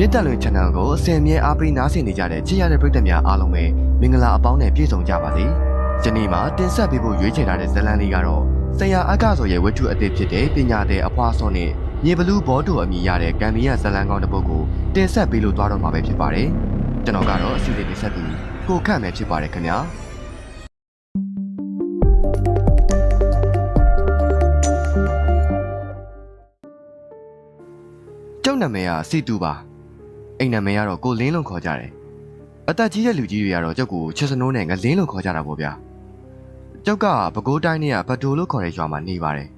မြစ်တက်လွင် channel ကိုအစဉ်အမြဲအားပေးနားဆင်နေကြတဲ့ချစ်ရတဲ့ပရိသတ်များအားလုံးပဲမင်္ဂလာအပေါင်းနဲ့ပြည့်စုံကြပါစေ။ဒီနေ့မှာတင်ဆက်ပေးဖို့ရွေးချယ်ထားတဲ့ဇာတ်လမ်းလေးကတော့ဆရာအကဆိုရဲ့ဝတ္ထုအသစ်ဖြစ်တဲ့ပညာတဲ့အဖွားစောနဲ့မြေဘလူးဘောတူအမည်ရတဲ့ကံမီယဇာတ်လမ်းကောင်းတစ်ပုဒ်ကိုတင်ဆက်ပေးလို့သွားတော့မှာပဲဖြစ်ပါတယ်။ကျွန်တော်ကတော့အစီအစဉ်တင်ဆက်သူကိုခန့်မယ်ဖြစ်ပါတယ်ခင်ဗျာ။ကျုပ်နာမည်ကစီတူပါ အိမ်နာမည်ကတော့ကိုလင်းလုံးခေါ်ကြတယ်အသက်ကြီးတဲ့လူကြီးတွေကတော့ကျုပ်ကိုချစ်စနိုးနဲ့ငလင်းလို့ခေါ်ကြတာပေါ့ဗျာကျုပ်ကပဲခူးတိုင်းနဲ့ကဘတိုလို့ခေါ်တဲ့ရွာမှာနေပါတယ်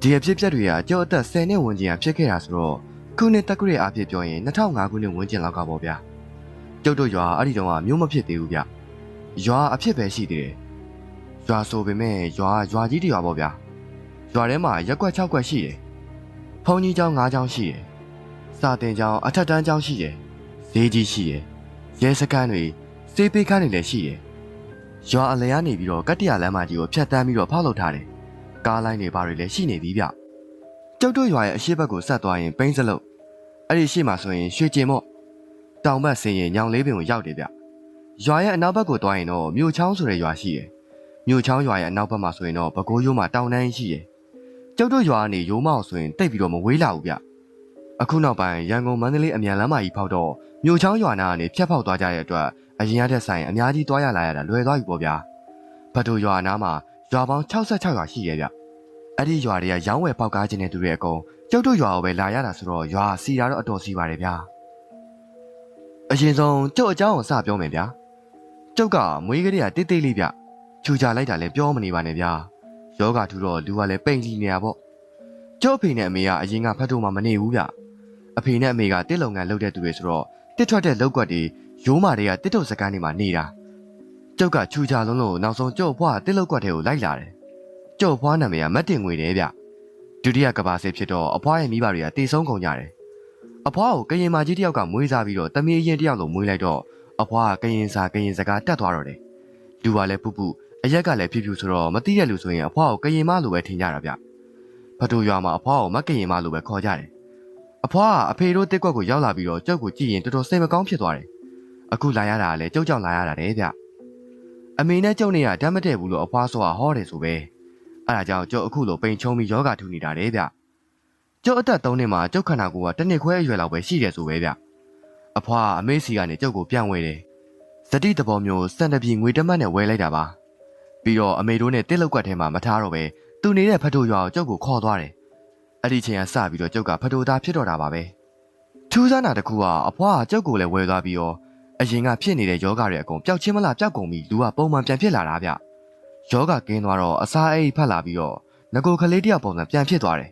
ဒီအဖြစ်အပျက်တွေကကျုပ်အသက်10နှစ်ဝန်းကျင်ကဖြစ်ခဲ့တာဆိုတော့ခုနှစ်တက္ကရာအဖြစ်ပြောရင်2005ခုနှစ်ဝန်းကျင်လောက်ကပေါ့ဗျာကျုပ်တို့ရွာအဲ့ဒီတုန်းကမျိုးမဖြစ်သေးဘူးဗျရွာအဖြစ်ပဲရှိသေးတယ်ရွာဆိုပေမဲ့ရွာရွာကြီးတရွာပေါ့ဗျာရွာထဲမှာရက်ကွက်6ကွက်ရှိတယ်ဖုန်ကြီးကျောင်း9ကျောင်းရှိတယ် စာတင်ကျောင်းအထက်တန်းကျောင်းရှိတယ်။ဈေးကြီးရှိတယ်။ရဲစခန်းတွေစေးပေးခန်းတွေလည်းရှိတယ်။ရွာအလဲကနေပြီးတော့ကတ္တရလမ်းမကြီးကိုဖြတ်တန်းပြီးတော့ဖောက်လုပ်ထားတယ်။ကားလိုင်းတွေဘာတွေလည်းရှိနေပြီဗျ။ကျုပ်တို့ရွာရဲ့အရှိတ်ဘက်ကိုဆက်သွားရင်ပိန်းစလုတ်အဲ့ဒီရှိမှဆိုရင်ရွှေကျင်မော့တောင်ဘက်ဆင်းရင်ညောင်လေးပင်ကိုရောက်တယ်ဗျ။ရွာရဲ့အနောက်ဘက်ကိုသွားရင်တော့မြို့ချောင်းဆိုတဲ့ရွာရှိတယ်။မြို့ချောင်းရွာရဲ့အနောက်ဘက်မှာဆိုရင်တော့ဘကိုးရိုးမှာတောင်တန်းရှိတယ်။ကျုပ်တို့ရွာကနေရိုးမောက်ဆိုရင်တိတ်ပြီးတော့မဝေးလာဘူးဗျ။ အခုနောက်ပိုင်းရန်ကုန်မန္တလေးအမြန်လမ်းမကြီးဖောက်တော့မြို့ချောင်းရွာနာကနေဖြတ်ဖောက်သွားကြတဲ့အတွက်အရင်ရတဲ့ဆိုင်အများကြီးတွားရလာရတာလွယ်သွားပြီပေါ့ဗျာဘတ်တူရွာနာမှာရွာပေါင်း66ရွာရှိရဲ့ဗျအဲ့ဒီရွာတွေကရောင်းဝယ်ပေါက်ကားခြင်းတဲ့သူတွေအကုန်ကျောက်တို့ရွာကိုပဲလာရတာဆိုတော့ရွာစီရတော့အတော်စီပါတယ်ဗျာအရင်ဆုံးကျုပ်အကြောင်းကိုစပြောမယ်ဗျာကျုပ်ကမွေးကလေးကတိတ်တိတ်လေးဗျခြူချလိုက်တာလည်းပြောမနေပါနဲ့ဗျာယောဂထူတော့လူကလည်းပိန်လီနေတာပေါ့ကျုပ်အဖေနဲ့အမေကအရင်ကဖတ်တော့မှမနေဘူးဗျ အဖေနဲ့အမေကတစ်လုံငန်းလုပ်တဲ့သူတွေဆိုတော့တစ်ထွက်တဲ့လောက်ကွက်တွေရိုးမာတွေကတစ်ထုပ်စကန်းတွေမှာနေတာကျုပ်ကချူချလုံးလုံးနောက်ဆုံးကျုပ်အဖွားတစ်လောက်ကွက်တွေကိုလိုက်လာတယ်ကျုပ်အဖွားနာမည်ကမတ်တင်ငွေတယ်ဗျဒုတိယကဘာစစ်ဖြစ်တော့အဖွားရဲ့မိဘတွေကတေဆုံးကုန်ကြတယ်အဖွားကိုကရင်မကြီးတယောက်ကမွေးစားပြီးတော့တမီးရင်တယောက်လိုမွေးလိုက်တော့အဖွားကကရင်စာကရင်စကားတက်သွားတော့တယ်လူကလည်းပူပူအရက်ကလည်းဖြူဖြူဆိုတော့မသိတဲ့လူဆိုရင်အဖွားကိုကရင်မလိုပဲထင်ကြတာဗျဖတူရွာမှာအဖွားကိုမကရင်မလိုပဲခေါ်ကြတယ် အဖွားကအဖေတို့တစ်ကွက်ကိုရောက်လာပြီးတော့ကျုပ်ကိုကြည့်ရင်တော်တော်စိတ်မကောင်းဖြစ်သွားတယ်။အခုလာရတာကလည်းကျုပ်ကြောင့်လာရတာတဲ့ဗျ။အမေနဲ့ကျုပ်နဲ့ကဓာတ်မတည့်ဘူးလို့အဖွားဆိုကဟောတယ်ဆိုပဲ။အဲဒါကြောင့်ကျုပ်အခုလိုပိန်ချုံပြီးယောဂထူနေတာတဲ့ဗျ။ကျုပ်အသက်3နှစ်မှာကျုပ်ခန္ဓာကိုယ်ကတစ်နှစ်ခွဲအရွယ်လောက်ပဲရှိတယ်ဆိုပဲဗျ။အဖွားကအမေစီကနေကျုပ်ကိုပြန်ဝဲတယ်။ဇတိတဘောမျိုးစံတပြေငွေတက်မတ်နဲ့ဝဲလိုက်တာပါ။ပြီးတော့အမေတို့နဲ့တစ်လောက်ကွက်ထဲမှာမထားတော့ပဲသူနေတဲ့ဖတ်တို့ရွာကိုကျုပ်ကိုခေါ်သွားတယ်။ အဲ့ဒီချိန်ကစပြီးတော့ကျုပ်ကဖတိုသားဖြစ်တော့တာပါပဲထူးဆန်းတာတစ်ခုကအဖွားကကျုပ်ကိုလည်းဝယ်သွားပြီးတော့အရင်ကဖြစ်နေတဲ့ယောဂတွေအကုန်ပျောက်ချင်းမလားပျောက်ကုန်ပြီးလူကပုံမှန်ပြန်ဖြစ်လာတာဗျယောဂကင်းသွားတော့အစားအိပ်ဖတ်လာပြီးတော့ငကိုကလေးတယောက်ပုံစံပြန်ဖြစ်သွားတယ်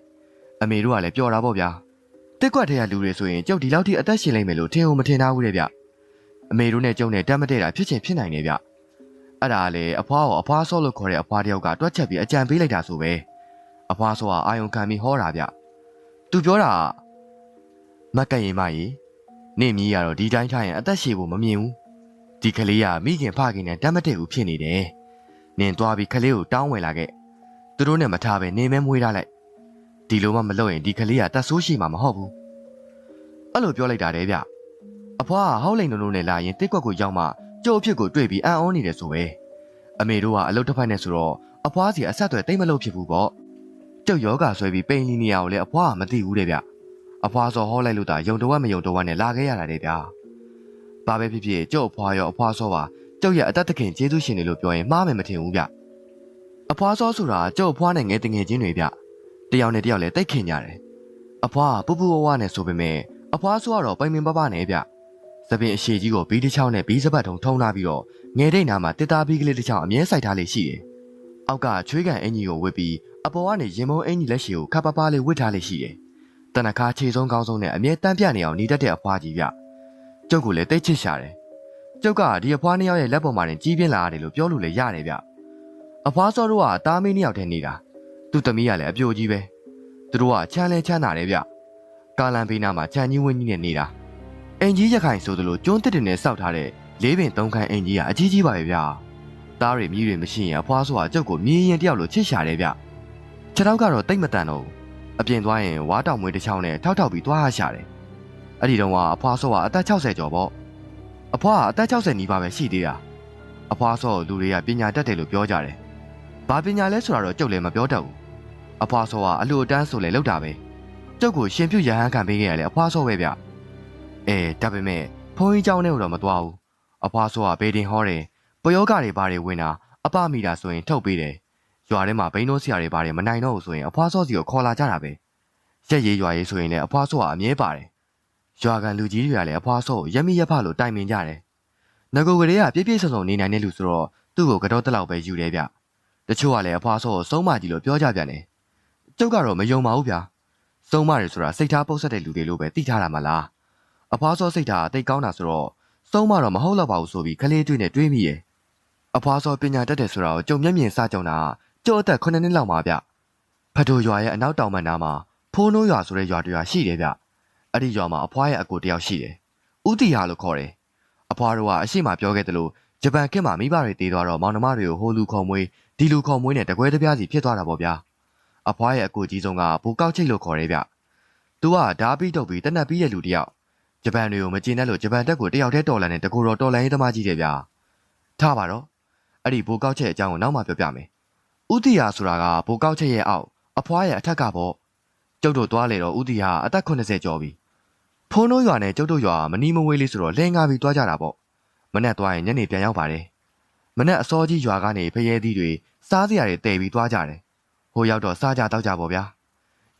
အမေတို့ကလည်းပျော်တာပေါ့ဗျာတစ်ကွက်ထဲကလူတွေဆိုရင်ကျုပ်ဒီလောက်ထိအသက်ရှင်လိမ့်မယ်လို့ထင်ဦးမထင်ထားဘူးလေဗျအမေတို့နဲ့ကျုံနဲ့တက်မတဲ့တာဖြစ်ချင်းဖြစ်နိုင်တယ်ဗျအဲ့ဒါကလေအဖွားကိုအဖွားဆော့လို့ခေါ်တဲ့အဖွားတယောက်ကတွက်ချက်ပြီးအကြံပေးလိုက်တာဆိုပဲ အဖွားဆိုကအာယုံခံပြီးဟောတာဗျသူပြောတာကမက်ကရင်မကြီးနေမီးရတော့ဒီတိုင်းထားရင်အသက်ရှည်ဖို့မမြင်ဘူးဒီကလေးကမိခင်ဖခင်နဲ့တတ်မတည့်ဘူးဖြစ်နေတယ်နင်သွားပြီးကလေးကိုတောင်းဝင်လာခဲ့သူတို့နဲ့မထားပဲနေမဲမွေးထားလိုက်ဒီလိုမှမလုပ်ရင်ဒီကလေးကတတ်ဆိုးရှိမှာမဟုတ်ဘူးအဲ့လိုပြောလိုက်တာတဲ့ဗျအဖွားကဟောက်လိန်နုံနုံနဲ့လာရင်တစ်ကွက်ကိုရောက်မှကျုပ်အဖြစ်ကိုတွေ့ပြီးအံ့ဩနေတယ်ဆိုပဲအမေတို့ကအလုတ်တစ်ဖက်နဲ့ဆိုတော့အဖွားစီအဆက်အသွယ်တိတ်မလို့ဖြစ်ဘူးပေါ့ ကျုပ်ယောဂဆွဲပြီးပိန်လီနေရကိုလည်းအဖွားကမသိဘူးတဲ့ဗျအဖွားစောဟောလိုက်လို့တာယုံတဝက်မယုံတဝက်နဲ့လာခဲ့ရတာတဲ့ဗျာဘာပဲဖြစ်ဖြစ်ကျုပ်အဖွားရောအဖွားစောပါကျုပ်ရဲ့အသက်သခင်ကျေးဇူးရှင်တွေလို့ပြောရင်မှားမယ်မထင်ဘူးဗျအဖွားစောဆိုတာကျုပ်အဖွားနဲ့ငယ်တငယ်ချင်းတွေဗျတယောက်နဲ့တယောက်လည်းတိတ်ခင်ကြတယ်အဖွားကပူပူဝဝနဲ့ဆိုပေမဲ့အဖွားစောကတော့ပိုင်ပင်ပပနဲ့ဗျသပင်အရှိကြီးကိုဘီးတစ်ချောင်းနဲ့ဘီးစပတ်ထုံထုံလာပြီးတော့ငယ်တိတ်နာမှာတစ်သားဘီးကလေးတစ်ချောင်းအမြဲစိုက်ထားလေးရှိတယ်အောက်ကချွေးကန်အင်ကြီးကိုဝစ်ပြီး အပေါ်ကနေရင်မုံအင်ကြီးလက်ရှိကိုခပ်ပါးပါးလေးဝစ်ထားလေးရှိတယ်။တနခါခြေဆုံးကောင်းဆုံးနဲ့အမြဲတမ်းပြနေအောင်နေတတ်တဲ့အဖွားကြီးဗျ။ကျုပ်ကလည်းတိတ်ချစ်ရှာတယ်။ကျုပ်ကဒီအဖွားနှစ်ယောက်ရဲ့လက်ပေါ်မှာတင်ကြီးပြင်းလာရတယ်လို့ပြောလို့လည်းရတယ်ဗျ။အဖွားစောတို့ကတားမင်းနှစ်ယောက်တည်းနေတာ။သူ့သမီးကလည်းအပြိုကြီးပဲ။သူတို့ကချမ်းလဲချမ်းသာတယ်ဗျ။ကာလန်ဘေးနားမှာခြံကြီးဝင်းကြီးနဲ့နေတာ။အင်ကြီးရခိုင်ဆိုသလိုကျွန်းတစ်တင်နဲ့စောက်ထားတဲ့လေးပင်သုံးခန်းအင်ကြီးကအကြီးကြီးပါပဲဗျ။သားတွေမြည်တွေမရှိရင်အဖွားစောကကျုပ်ကိုမြည်ရင်တယောက်လိုချစ်ရှာတယ်ဗျ။ ခြေထောက်ကတော့တိတ်မတန်တော့ဘူး။အပြင်သွားရင်ဝါတောင်မွေးတစ်ချောင်းနဲ့ထောက်ထောက်ပြီးသွားရရှာတယ်။ အဲ့ဒီတော့ကအဖွားစောကအသက်60ကျော်ပေါ့အဖွားကအသက်60နီးပါးပဲရှိသေးတာအဖွားစောကိုလူတွေကပညာတတ်တယ်လို့ပြောကြတယ်ဘာပညာလဲဆိုတာတော့ကျုပ်လည်းမပြောတတ်ဘူးအဖွားစောကအလှူအတန်းဆိုလဲလောက်တာပဲကျုပ်ကိုရှင်ပြုတ်ရဟန်းခံပေးခဲ့ရလေအဖွားစောပဲဗျအဲဒါပေမဲ့ဖုန်းကြီးเจ้าနဲ့တော့မသွားဘူးအဖွားစောကဘေဒင်ဟောတယ်ပယောဂတွေဘာတွေဝင်တာအပမိတာဆိုရင်ထုတ်ပေးတယ် ရွာထဲမှာဘိန်းတို့ဆရာတွေဘာတွေမနိုင်တော့ဘူးဆိုရင်အဖွားစောစီကိုခေါ်လာကြတာပဲရက်ရည်ရွာရေးဆိုရင်လည်းအဖွားစောကအမြဲပါတယ်ရွာကန်လူကြီးတွေကလည်းအဖွားစောကိုရက်မိရက်ဖလို့တိုင်ပင်ကြတယ်ငကိုကလေးကပြည့်ပြည့်စုံစုံနေနိုင်တဲ့လူဆိုတော့သူ့ကိုကတော့တက်လောက်ပဲယူတယ်ဗျတချို့ကလည်းအဖွားစောကိုစုံးမကြီးလို့ပြောကြပြန်တယ်ကျုပ်ကတော့မယုံပါဘူးဗျစုံးမတယ်ဆိုတာစိတ်ထားပုတ်ဆက်တဲ့လူတွေလို့ပဲသိထားတာမလားအဖွားစောစိတ်ထားအသိကောင်းတာဆိုတော့စုံးမတော့မဟုတ်တော့ပါဘူးဆိုပြီးကလေးတွေ့နဲ့တွေးမိရဲ့အဖွားစောပညာတတ်တယ်ဆိုတာကိုကြုံမျက်မြင်စကြုံတာကျု ပ်အသက်9နှစ်လောက်မှာဗျဖတ်တိုရွာရဲ့အနောက်တောင်ဘက်နားမှာဖိုးနိုးရွာဆိုတဲ့ရွာတရွာရှိတယ်ဗျအဲ့ဒီရွာမှာအဖွားရဲ့အကိုတယောက်ရှိတယ်ဦးတီဟာလို့ခေါ်တယ်အဖွားတို့ကအရှိမပြောခဲ့သလိုဂျပန်ကစ်မှာမိဘတွေတည်သွားတော့မောင်နှမတွေကိုဟိုလူခေါ်မွေးဒီလူခေါ်မွေးနဲ့တကွဲတပြားစီဖြစ်သွားတာပေါ့ဗျာအဖွားရဲ့အကိုကြီးဆုံးကဘူကောက်ချိတ်လို့ခေါ်တယ်ဗျသူကဓာပြီးတုပ်ပြီးတနက်ပြီးတဲ့လူတယောက်ဂျပန်တွေကိုမကျေနပ်လို့ဂျပန်တက်ကိုတယောက်တည်းတော်လန်တဲ့တကူတော်တော်လန်ရေးသမားကြီးတယ်ဗျာထားပါတော့အဲ့ဒီဘူကောက်ချိတ်အကြောင်းကိုနောက်မှပြောပြမယ် ဦးတီဟာဆိုတာကဘူကောက်ချိတ်ရဲ့အောက်အဖွားရဲ့အထက်ကပေါ့ကျုပ်တို့သွားလေတော့ဦးတီဟာအသက်80ကျော်ပြီဖုန်းတို့ရွာနဲ့ကျုပ်တို့ရွာမနီးမဝေးလေးဆိုတော့လဲငါပြီးသွားကြတာပေါ့မနဲ့သွားရင်ညနေပြန်ရောက်ပါတယ်မနဲ့အစောကြီးရွာကနေဖရဲသီးတွေစားစရာတွေတည်ပြီးသွားကြတယ်ဟိုရောက်တော့စားကြတောက်ကြပေါ့ဗျာ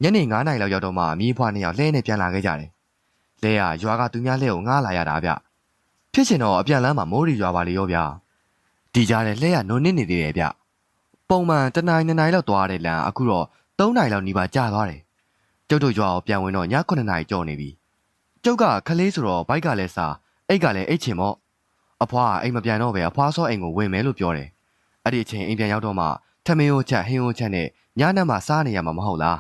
ညနေ9နာရီလောက်ရောက်တော့မှမိဖွားနှစ်ယောက်လဲနဲ့ပြန်လာခဲ့ကြတယ်လဲရရွာကသူများလဲကိုငားလာရတာဗျဖြစ်ချင်တော့အပြန်လမ်းမှာမိုးရီရွာပါလေရောဗျာဒီကြားထဲလဲရနုံနစ်နေသေးတယ်ဗျ ပုံမှန်တနင်္လာနေ့နိုင်လောက်သွားတဲ့လမ်းအခုတော့3နိုင်လောက်နီးပါးကြာသွားတယ်ကျုပ်တို့ရွာကိုပြန်ဝင်တော့ည9နာရီကျော်နေပြီကျုပ်ကခလေးဆိုတော့ဘိုက်ကလည်းစားအိတ်ကလည်းအိတ်ချင်ပေါ့အဖွားကအိမ်မပြန်တော့ပဲအဖွားစောအိမ်ကိုဝင်မယ်လို့ပြောတယ်အဲ့ဒီအချိန်အိမ်ပြန်ရောက်တော့မှထမင်းကိုချက်ဟင်းကိုချက်နဲ့ညနေမှစားနေရမှာမဟုတ်လား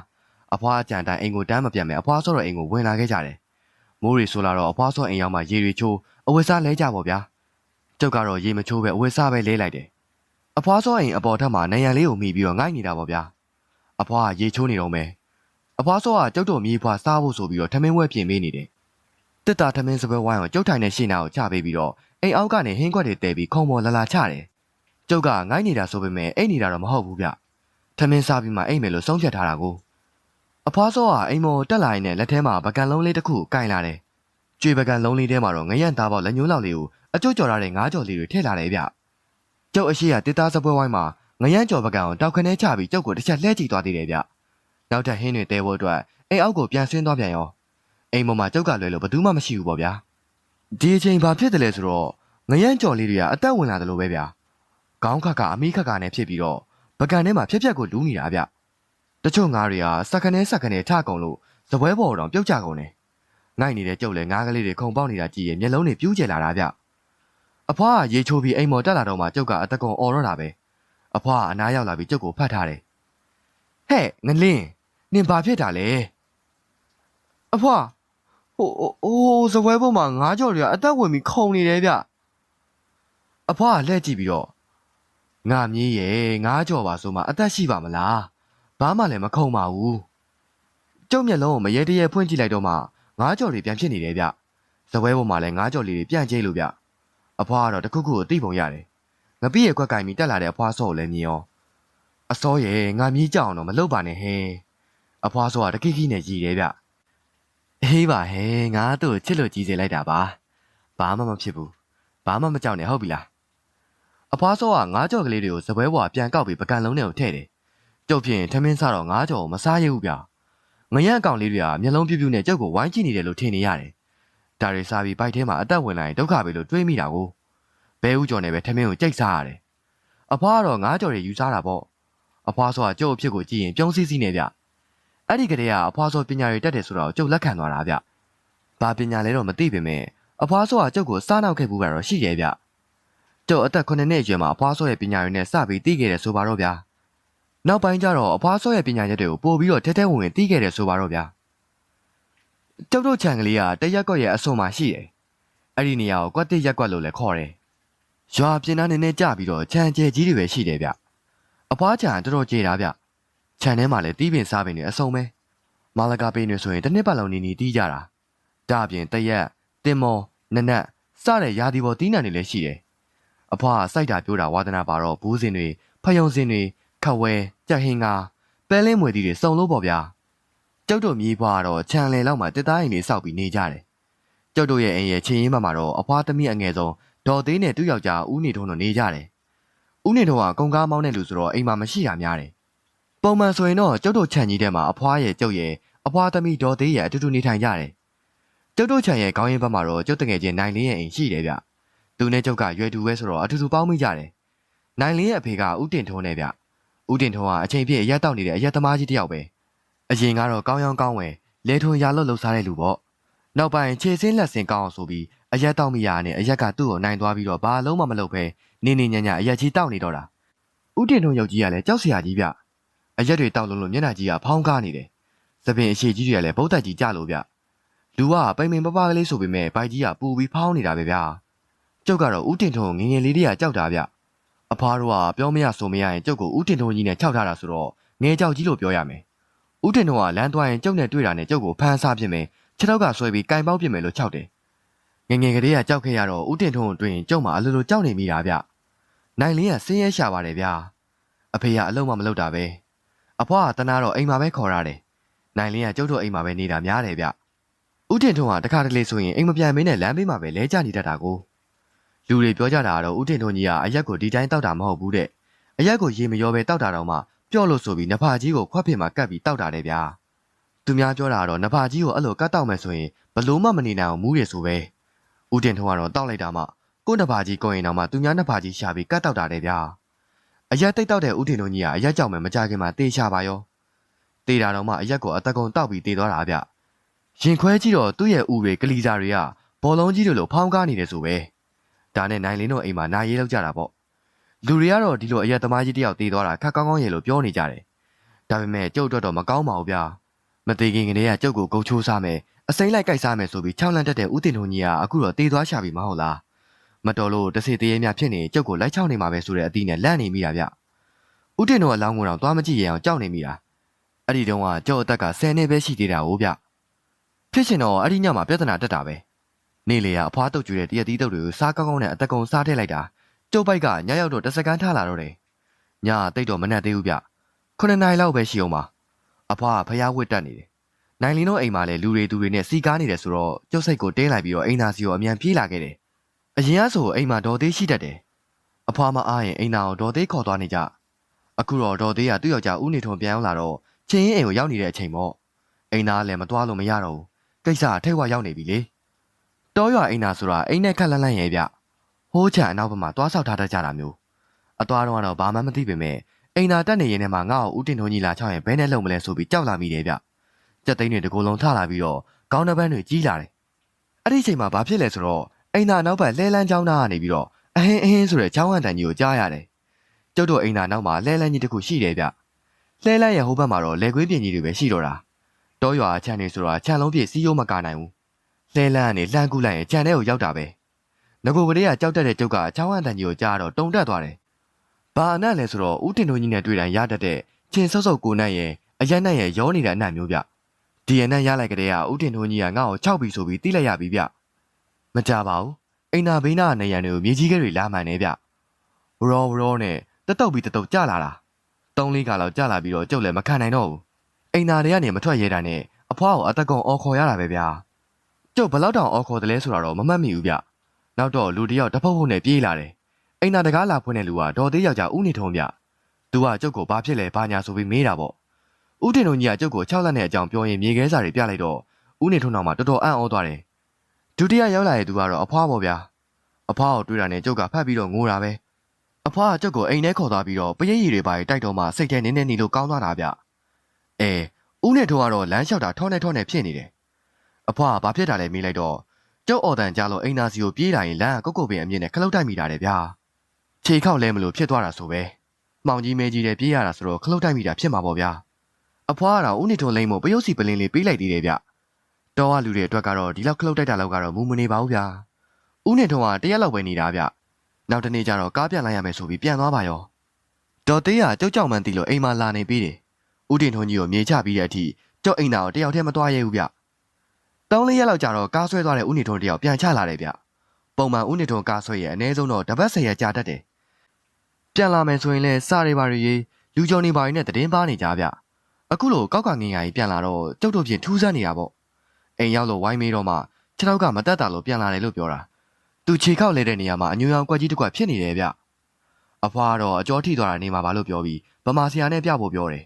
အဖွားအကြံတိုင်းအိမ်ကိုတန်းမပြန်မယ်အဖွားစောတော့အိမ်ကိုဝင်လာခဲ့ကြတယ်မိုးရီဆိုလာတော့အဖွားစောအိမ်ရောက်မှရေရီချိုးအဝတ်စားလဲကြပါဗျာကျုပ်ကတော့ရေမချိုးပဲအဝတ်စားပဲလဲလိုက်တယ် အဖွားစောအိမ်အပေါ်ထက်မှာနေရန်လေးကိုမိပြီးတော့ငိုက်နေတာပေါ့ဗျာအဖွားကရေချိုးနေတော့မယ်အဖွားစောကကျုပ်တို့မြေဖွာစားဖို့ဆိုပြီးတော့ထမင်းဝဲပြင်ပေးနေတယ်တက်တာထမင်းစပွဲဝိုင်းကိုကျုပ်ထိုင်တဲ့ရှင်းနာကိုချပေးပြီးတော့အိမ်အောက်ကနေဟင်းခွက်တွေတဲပြီးခုံပေါ်လာလာချတယ်ကျုပ်ကငိုက်နေတာဆိုပေမဲ့အိမ်နေတာတော့မဟုတ်ဘူးဗျထမင်းစားပြီးမှအိမ်မယ်လို့ဆုံးဖြတ်ထားတာကိုအဖွားစောကအိမ်မော်တက်လာရင်လည်းလက်ထဲမှာပကံလုံးလေးတစ်ခုကင်လာတယ်ကျွေပကံလုံးလေးထဲမှာတော့ငရန့်သားပေါက်လက်ညှိုးလောက်လေးကိုအကျိုးကြော်ရတဲ့ငါးကြော်လေးတွေထည့်လာတယ်ဗျ ကျုပ်အရှိရတစ်သားစပွဲဝိုင်းမှာငရန့်ကြော်ပကံကိုတောက်ခနဲချပြီးကျုပ်ကိုတစ်ချက်လှဲကြည့်သွားသေးတယ်ဗျနောက်ထပ်ဟင်းတွေတဲဖို့အတွက်အိမ်အောက်ကိုပြန်ဆင်းသွားပြန်ရောအိမ်ပေါ်မှာကျုပ်ကလွယ်လို့ဘယ်သူမှမရှိဘူးပေါ့ဗျာဒီအချိန်ဘာဖြစ်တယ်လဲဆိုတော့ငရမ်းကြော်လေးတွေကအသက်ဝင်လာတယ်လို့ပဲဗျာခေါင်းခက်ကအမိခက်ကနဲ့ဖြစ်ပြီးတော့ပကံထဲမှာဖြက်ဖြက်ကိုလူးနေတာဗျတချို့ငါးတွေကစက္ကနဲစက္ကနဲထကုန်လို့ဇပွဲပေါ်တော့ပြုတ်ကြကုန်တယ်ငိုက်နေတဲ့ကျုပ်လည်းငါးကလေးတွေခုံပေါက်နေတာကြည့်ရင်မျက်လုံးတွေပြူးကျလာတာဗျ အဖွားကရေချိုးပြီးအိမ်မော်တက်လာတော့မှကျုပ်ကအတကုံអော်တော့တာပဲအဖွားကအနားရောက်လာပြီးကျုပ်ကိုဖတ်ထားတယ်ဟဲ့ငလင်းနင်ဘာဖြစ်တာလဲအဖွားဟိုဟိုဇပွဲပေါ်မှာငါးကြော်တွေကအသက်ဝင်ပြီးခုံနေတယ်ဗျအဖွားကလှည့်ကြည့်ပြီးတော့ငါမြည်ရဲ့ငါးကြော်ပါဆိုမှအသက်ရှိပါမလားဘာမှလည်းမခုံပါဘူးကျုပ်မျက်လုံးကိုမရဲတရဲဖွင့်ကြည့်လိုက်တော့မှငါးကြော်တွေပြန်ဖြစ်နေတယ်ဗျဇပွဲပေါ်မှာလည်းငါးကြော်လေးတွေပြန်ကျိလို့ဗျ အဖွားကတော့တခုခုကိုသိပုံရတယ်ငပိရဲ့ကွက်ကင်ပြီးတက်လာတဲ့အဖွားစောကိုလည်းမြင်ရောအစောရဲ့ငါမြည်ကြအောင်တော့မလုပ်ပါနဲ့ဟဲ့အဖွားစောကတကိကိနဲ့ရည်တယ်ဗျအေးပါဟဲ့ငါတို့ချစ်လို့ကြီးစေလိုက်တာပါဘာမှမဖြစ်ဘူးဘာမှမကြောက်နဲ့ဟုတ်ပြီလားအဖွားစောကငါးကြော်ကလေးတွေကိုစပွဲပေါ်ပြန်ကောက်ပြီးပကံလုံးထဲကိုထည့်တယ်ကျုပ်ဖြင့်ထမင်းစားတော့ငါးကြော်ကိုမစားရဘူးဗျငရမ်းအကောင်လေးတွေကမျက်လုံးပြူးပြူးနဲ့ကျုပ်ကိုဝိုင်းကြည့်နေတယ်လို့ထင်နေရတယ် ဒါတွေစားပြီးပိုက်ထဲမှာအသက်ဝင်လာရင်ဒုက္ခပဲလို့တွေးမိတာကိုဘဲဦးကျော်နဲ့ပဲထမင်းကိုကြိတ်စားရတယ်အဖွားကတော့ငါးကြော်တွေယူစားတာပေါ့အဖွားစောကကျုပ်အဖြစ်ကိုကြည့်ရင်ပြုံးစည်းစည်းနေဗျအဲ့ဒီကလေးကအဖွားစောပညာတွေတက်တယ်ဆိုတော့ကျုပ်လက်ခံသွားတာဗျဘာပညာလဲတော့မသိပေမဲ့အဖွားစောကကျုပ်ကိုစားနောက်ခဲ့ဘူးကတော့ရှိရဲ့ဗျကျုပ်အသက်9နှစ်အရွယ်မှာအဖွားစောရဲ့ပညာတွေနဲ့စပြီးသိခဲ့တယ်ဆိုပါတော့ဗျာနောက်ပိုင်းကျတော့အဖွားစောရဲ့ပညာချက်တွေကိုပို့ပြီးတော့ထဲထဲဝင်ဝင်သိခဲ့တယ်ဆိုပါတော့ဗျာ ကျုပ်တို့ခြံကလေးကတရက်ကွက်ရဲ့အစွန်မှာရှိတယ်အဲ့ဒီနေရာကိုကွက်တစ်ရက်ကွက်လို့လည်းခေါ်တယ်ရွာပြင်သားနေနဲ့ကြပြီးတော့ခြံကျဲကြီးတွေပဲရှိတယ်ဗျအဖွားခြံတော်တော်ကြေတာဗျခြံထဲမှာလည်းတီးပင်စားပင်တွေအစုံပဲမာလကာပင်တွေဆိုရင်တစ်နှစ်ပတ်လုံးနေနေတီးကြတာဒါအပြင်တရက်တင်မောနနက်စတဲ့ရာသီပေါ်တီးနှံတွေလည်းရှိတယ်အဖွားကစိုက်တာပြိုးတာဝါသနာပါတော့ဘူးစင်တွေဖယုံစင်တွေခက်ဝဲကြက်ဟင်းကားပဲလင်းမွေတီတွေစုံလို့ပေါ့ဗျာ ကျောက်တို့မြေးဖွားကတော့ခြံလေလောက်မှာတစ်သားအိမ်လေးစောက်ပြီးနေကြတယ်ကျောက်တို့ရဲ့အိမ်ရဲ့ချင်းရင်းမမှာတော့အဖွားသမီးအငယ်ဆုံးဒေါ်သေးနဲ့သူ့ယောက်ျားဦးနေထုံးတို့နေကြတယ်ဦးနေထုံးကကုံကားမောင်းတဲ့လူဆိုတော့အိမ်မှာမရှိတာများတယ်ပုံမှန်ဆိုရင်တော့ကျောက်တို့ခြံကြီးထဲမှာအဖွားရဲ့ကျောက်ရဲ့အဖွားသမီးဒေါ်သေးရဲ့အတူတူနေထိုင်ကြတယ်ကျောက်တို့ခြံရဲ့ခေါင်းရင်းဘက်မှာတော့ကျောက်တငယ်ချင်းနိုင်လင်းရဲ့အိမ်ရှိတယ်ဗျသူနဲ့ကျောက်ကရွယ်တူပဲဆိုတော့အတူတူပေါင်းမိကြတယ်နိုင်လင်းရဲ့အဖေကဦးတင်ထုံးနဲ့ဗျဦးတင်ထုံးကအချိန်ပြည့်အရက်တောက်နေတဲ့အရက်သမားကြီးတစ်ယောက်ပဲ အရင်ကတော့ကောင်းရောင်းကောင်းဝယ်လဲထွန်ရာလွတ်လှုပ်ရှားတဲ့လူပေါ့နောက်ပိုင်းခြေစင်းလက်စင်ကောင်းအောင်ဆိုပြီးအရက်တောက်မိရနဲ့အရက်ကသူ့ကိုနိုင်သွားပြီးတော့ဘာလုံးမှမလုပ်ပဲနေနေညံ့ညံ့အရက်ကြီးတောက်နေတော့တာဦးတင်ထုံးရုပ်ကြီးကလည်းကြောက်စရာကြီးဗျအရက်တွေတောက်လုံးလို့မျက်နှာကြီးကဖောင်းကားနေတယ်သပင်အရှိကြီးတွေကလည်းဗုတ်တက်ကြီးကြလို့ဗျလူကပိန်ပိန်ပပကလေးဆိုပေမဲ့ဘိုက်ကြီးကပူပြီးဖောင်းနေတာပဲဗျကျုပ်ကတော့ဦးတင်ထုံးငငယ်လေးတည်းကကြောက်တာဗျအဖွားတို့ကပြောမရဆိုမရရင်ကျုပ်ကိုဦးတင်ထုံးကြီးနဲ့ခြောက်ထားတာဆိုတော့ငယ်ကြောက်ကြီးလို့ပြောရမယ် ဦးတင်ထုံးကလမ်းသွားရင်ကျုပ်နဲ့တွေ့တာနဲ့ကျုပ်ကိုဖမ်းဆပြစ်မယ်ခြေထောက်ကဆွဲပြီးကင်ပေါက်ပြစ်မယ်လို့ခြောက်တယ်ငငယ်ကလေးကကြောက်ခဲ့ရတော့ဦးတင်ထုံးကိုတွေ့ရင်ကျုပ်မှအလိုလိုကြောက်နေမိတာဗျနိုင်လင်းကဆင်းရဲရှာပါတယ်ဗျအဖေကအလုံးမမလုပ်တာပဲအဖွားကတနာတော့အိမ်မှာပဲခေါ်ရတယ်နိုင်လင်းကကျုပ်တို့အိမ်မှာပဲနေတာများတယ်ဗျဦးတင်ထုံးကတခါတလေဆိုရင်အိမ်မပြန်မင်းနဲ့လမ်းဘေးမှာပဲလဲကျနေတတ်တာကိုလူတွေပြောကြတာကတော့ဦးတင်ထုံးကြီးကအရက်ကိုဒီတိုင်းတောက်တာမဟုတ်ဘူးတဲ့အရက်ကိုရေမရောပဲတောက်တာတော့မှ ပျော့လို့ဆိုပြီးနဖာကြီးကိုခွက်ပင်မှာကပ်ပြီးတောက်တာတယ်ဗျာသူများပြောတာကတော့နဖာကြီးကိုအဲ့လိုကတ်တောက်မယ်ဆိုရင်ဘလို့မှမနေနိုင်အောင်မူးရဆိုပဲဦးတင်ထုံးကတော့တောက်လိုက်တာမှကို့နဖာကြီးကိုရင်တော့မှသူများနဖာကြီးရှာပြီးကတ်တောက်တာတယ်ဗျာအရက်တိတ်တောက်တဲ့ဦးတင်ထုံးကြီးကအရက်ကြောက်မယ်မကြခင်မှာတေးရှာပါရောတေးတာတော့မှအရက်ကိုအသက်ကုန်တောက်ပြီးတေးသွားတာဗျရင်ခွဲကြည့်တော့သူ့ရဲ့ဥတွေကလီစာတွေကဘောလုံးကြီးတွေလိုဖောင်းကားနေတယ်ဆိုပဲဒါနဲ့နိုင်လင်းတို့အိမ်မှာနာရေးလောက်ကြတာပေါ့ လူတွေကတော့ဒီလိုအရက်သမားကြီးတယောက်တေးသွားတာခက်ကောင်းကောင်းရေလို့ပြောနေကြတယ်ဒါပေမဲ့ကျုပ်တော့တော့မကောင်းပါဘူးဗျာမသေးခင်ကတည်းကကျုပ်ကိုဂုတ်ချိုးစားမယ်အစိမ့်လိုက်ကြိုက်စားမယ်ဆိုပြီးချောင်းလန့်တက်တဲ့ဦးတင်ထုံကြီးကအခုတော့တေးသွားရှာပြီမဟုတ်လားမတော်လို့တစေတရေမြဖြစ်နေကျုပ်ကိုလိုက်ချောင်းနေမှာပဲဆိုတဲ့အသီးနဲ့လန့်နေမိတာဗျဦးတင်တို့အလောင်းကိုတော့သွားမကြည့်ရအောင်ကြောက်နေမိတာအဲ့ဒီတုန်းကကျုပ်အသက်က10နှစ်ပဲရှိသေးတာဟုတ်ဗျဖြစ်ရှင်တော့အဲ့ဒီညမှာပြဿနာတက်တာပဲနေလေကအဖွားတုတ်ကျွေးတဲ့တရက်သီးတုတ်တွေကိုစားကောင်းကောင်းနဲ့အသက်ကုန်စားထည့်လိုက်တာ ကျုပ်ပိုက်ကညရောက်တော့တစ်စကန်ထလာတော့တယ်ညတိတ်တော့မနှက်သေးဘူးဗျခုနှစ်နိုင်လောက်ပဲရှိအောင်ပါအဖွားကဖျားဝစ်တက်နေတယ်နိုင်လင်းတို့အိမ်မှာလည်းလူတွေသူတွေနဲ့စီကားနေတယ်ဆိုတော့ကျုပ်စိတ်ကိုတင်းလိုက်ပြီးတော့အိမ်သားစီကိုအမြန်ပြေးလာခဲ့တယ်အရင်ကဆိုအိမ်မှာဒေါ်သေးရှိတတ်တယ်အဖွားမအားရင်အိမ်သားကိုဒေါ်သေးခေါ်သွားနေကြအခုတော့ဒေါ်သေးကသူ့ယောက်ျားဦးနေထုံပြန်ရောက်လာတော့ချင်းရင်အိမ်ကိုရောက်နေတဲ့အချိန်ပေါ့အိမ်သားလည်းမသွားလို့မရတော့ဘူးကိစ္စအထိတ်ဝရောက်နေပြီလေတောရွာအိမ်သားဆိုတာအိမ်နဲ့ခက်လန့်လန့်ရဲ့ဗျ ဟိုးချအနောက်ဘက်မှာသွားဆောက်ထားတတ်ကြတာမျိုးအသွားတော့ကတော့ဘာမှမသိပေမဲ့အိမ်သာတက်နေရင်ထဲမှာငါ့ကိုဦးတင်ထုံးကြီးလာချောင်းရင်ဘဲနဲ့လုံမလဲဆိုပြီးကြောက်လာမိတယ်ဗျကြက်သိန်းတွေတကူလုံးထလာပြီးတော့ခေါင်းနှပန်းတွေကြီးလာတယ်အဲ့ဒီအချိန်မှာဘာဖြစ်လဲဆိုတော့အိမ်သာနောက်ဘက်လဲလန်းချောင်းသားကနေပြီးတော့အဟင်းအဟင်းဆိုတဲ့ချောင်းဟန်တန်ကြီးကိုကြားရတယ်ကျုပ်တို့အိမ်သာနောက်မှာလဲလန်းကြီးတစ်ခုရှိတယ်ဗျလဲလန်းရဲ့ဟိုဘက်မှာတော့လေခွေးပြင်ကြီးတွေပဲရှိတော့တာတောရွာအချမ်းနေဆိုတာခြံလုံးပြည့်စီးရိုးမကနိုင်ဘူးလဲလန်းကနေလှမ်းကူးလိုက်ရင်ခြံထဲကိုရောက်တာပဲ ငကိုကလေးကကြောက်တတ်တဲ့ကျုပ်ကချောင်းဟန်တန်ကြီးကိုကြားတော့တုံတက်သွားတယ်ဘာအနက်လဲဆိုတော့ဦးတင်တို့ကြီးနဲ့တွေ့တိုင်းရတတ်တဲ့ချင်းဆော့ဆော့ကိုနဲ့ရဲ့အရက်နဲ့ရဲ့ရောနေတဲ့အနက်မျိုးဗျဒီအနက်ရလိုက်ကလေးကဦးတင်တို့ကြီးကငါ့ကိုခြောက်ပြီးဆိုပြီးတိလိုက်ရပြီဗျမကြပါဘူးအိမ်နာဘေးနာနေရန်တွေကိုမြေကြီးကတွေလာမှန်နေဗျဝရောဝရောနဲ့တက်တုတ်ပြီးတက်တုတ်ကြလာတာသုံးလေးကလောက်ကြလာပြီးတော့ကျုပ်လည်းမခံနိုင်တော့ဘူးအိမ်နာတွေကနေမထွက်ရဲတာနဲ့အဖွားကိုအသက်ကုန်အော်ခေါ်ရတာပဲဗျာကျုပ်ဘလောက်တောင်အော်ခေါ်တယ်လဲဆိုတာတော့မမှတ်မိဘူးဗျ နောက်တော့လူတယောက်တဖုတ်ဖုတ်နဲ့ပြေးလာတယ်အိမ်နာတကားလာဖွင့်တဲ့လူကဒေါ်သေးယောက်ျားဦးနေထုံးဗျသူကကျုပ်ကိုဘာဖြစ်လဲဘာညာဆိုပြီးမေးတာပေါ့ဦးတင်တို့ကြီးကကျုပ်ကို6လက်နဲ့အကြောင်းပြောရင်မြေခဲစာတွေပြလိုက်တော့ဦးနေထုံးတော်မှာတော်တော်အံ့ဩသွားတယ်ဒုတိယရောက်လာတဲ့သူကတော့အဖွားပေါ့ဗျာအဖွားကိုတွေ့တာနဲ့ကျုပ်ကဖတ်ပြီးတော့ငိုတာပဲအဖွားကကျုပ်ကိုအိမ်ထဲခေါ်သွားပြီးတော့ပရိတ်ရည်တွေပါတိုက်တော့မှစိတ်ထဲနင်းနေနေလို့ကောင်းသွားတာဗျအဲဦးနေထုံးကတော့လမ်းလျှောက်တာထောနဲ့ထောနဲ့ဖြစ်နေတယ်အဖွားကဘာဖြစ်တာလဲမေးလိုက်တော့ ကျုပ်အော်တန်ကြလို့အိမ်နာစီကိုပြေးလာရင်လမ်းကကုတ်ကုတ်ပင်အမြင့်နဲ့ခလုတ်တိုက်မိတာတယ်ဗျာခြေခောက်လဲမလို့ဖြစ်သွားတာဆိုပဲ။မောင်ကြီးမဲကြီးတဲ့ပြေးရတာဆိုတော့ခလုတ်တိုက်မိတာဖြစ်မှာပေါ့ဗျာ။အဖွားကတော့ဦးနေထုံလိမ့်မို့ပယုတ်စီပလင်းလေးပေးလိုက်သေးတယ်ဗျ။တောကလူတွေအတွက်ကတော့ဒီလောက်ခလုတ်တိုက်တာလောက်ကတော့မူမနေပါဘူးဗျာ။ဦးနေထုံကတရက်လောက်ပဲနေတာဗျ။နောက်တနေ့ကျတော့ကားပြန်လိုက်ရမယ်ဆိုပြီးပြန်သွားပါရော။ဒေါ်သေးကကြောက်ကြောက်မှန်းသိလို့အိမ်မှာလာနေပြီးတယ်။ဦးတင်ထုံကြီးကိုမြေချပြီးတဲ့အထိကြောက်အိမ်သားကိုတယောက်တည်းမသွားရဲဘူးဗျ။ တောင်းလေးရက်လောက်ကြာတော့ကားဆွဲသွားတဲ့ဦးနေထွန်းတယောက်ပြန်ချလာတယ်ဗျပုံမှန်ဦးနေထွန်းကားဆွဲရဲ့အနည်းဆုံးတော့တပတ်ဆယ်ရက်ကြာတတ်တယ်ပြန်လာမယ်ဆိုရင်လည်းစားတွေပါတွေရေးလူကြော်နေပါတွေနဲ့တည်င်းပါနေကြဗျအခုလိုကောက်ကငင်ငါကြီးပြန်လာတော့ကျုပ်တို့ပြင်ထူးဆန်းနေတာပေါ့အိမ်ရောက်လို့ဝိုင်းမေးတော့မှခြေထောက်ကမတက်တာလို့ပြန်လာတယ်လို့ပြောတာသူခြေခောက်လဲတဲ့နေရာမှာအညူရောင်ကွက်ကြီးတစ်ကွက်ဖြစ်နေတယ်ဗျအဖွားကတော့အကျော်ထိသွားတာနေမှာပါလို့ပြောပြီးဗမာဆရာနဲ့ပြဖို့ပြောတယ်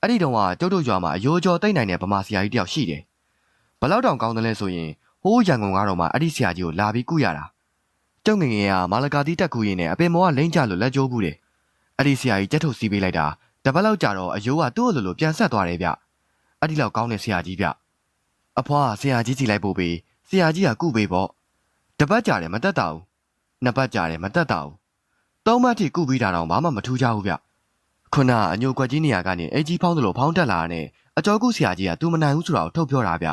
အဲ့ဒီတုန်းကကျုပ်တို့ရွာမှာအယိုးကျော်တိတ်နိုင်တဲ့ဗမာဆရာကြီးတယောက်ရှိတယ် ဘလောက်တောင်ကောင်းတယ်လဲဆိုရင်ဟိုးရန်ကုန်ကတော့မှအဲ့ဒီဆရာကြီးကိုလာပြီးကုရတာကျုံငယ်ငယ်ကမာလကာတီတက်ကူရင်နဲ့အပင်မောကလိမ့်ကြလို့လက်ကျိုးဘူးတယ်အဲ့ဒီဆရာကြီးကြက်ထုတ်စီးပေးလိုက်တာတပတ်လောက်ကြာတော့အယိုးကသူ့လိုလိုပြန်ဆက်သွားတယ်ဗျအဲ့ဒီလောက်ကောင်းတဲ့ဆရာကြီးဗျအဖွားကဆရာကြီးစီလိုက်ပို့ပြီးဆရာကြီးကကုပေးပေါ့တပတ်ကြာတယ်မတက်တာဘူးနှစ်ပတ်ကြာတယ်မတက်တာဘူးသုံးပတ်ထိကုပြီးတာတော့ဘာမှမထူးကြဘူးဗျခုနကအညိုကွက်ကြီးနေရာကနေအကြီးဖောင်းသလိုဖောင်းတက်လာတဲ့နဲ့အကျော်ကုဆရာကြီးကသူမနိုင်ဘူးဆိုတာကိုထုတ်ပြောတာဗျ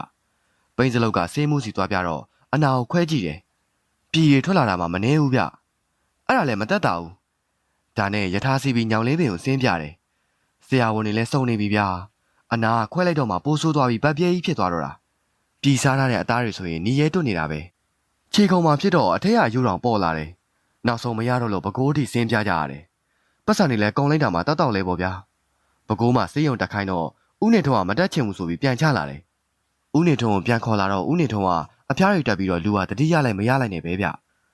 ပိန်းစလုတ်ကဆေးမှုစီသွားပြတော့အနာကိုခွဲကြည့်တယ်။ပြည်ရထွက်လာတာမှမနေဘူးဗျ။အဲ့ဒါလည်းမတက်တာဘူး။ဒါနဲ့ယထာစီပြီးညောင်လေးပင်ကိုဆင်းပြတယ်။ဆရာဝန်တွေလည်းစုံနေပြီဗျာ။အနာကခွဲလိုက်တော့မှပိုးဆိုးသွားပြီးဗတ်ပြဲကြီးဖြစ်သွားတော့တာ။ပြည်စားထားတဲ့အသားတွေဆိုရင်ညီရဲတွတ်နေတာပဲ။ခြေခုံမှာဖြစ်တော့အထက်ကယူတော်ပေါ်လာတယ်။နောက်ဆုံးမရတော့လို့ပကိုးထိဆင်းပြကြရတယ်။ပတ်စံတွေလည်းကုံလိုက်တာမှတောက်တောက်လဲပေါ့ဗျာ။ပကိုးမှစေးရုံတက်ခိုင်းတော့ဦးနေထုံးကမတက်ချင်ဘူးဆိုပြီးပြန်ချလာတယ်။ ဦးနေထုံးကိုပြန်ခေါ်လာတော့ဦးနေထုံးကအဖျားတွေတက်ပြီးတော့လူဟာတတိယလိုက်မရလိုက်နဲ့ပဲဗျ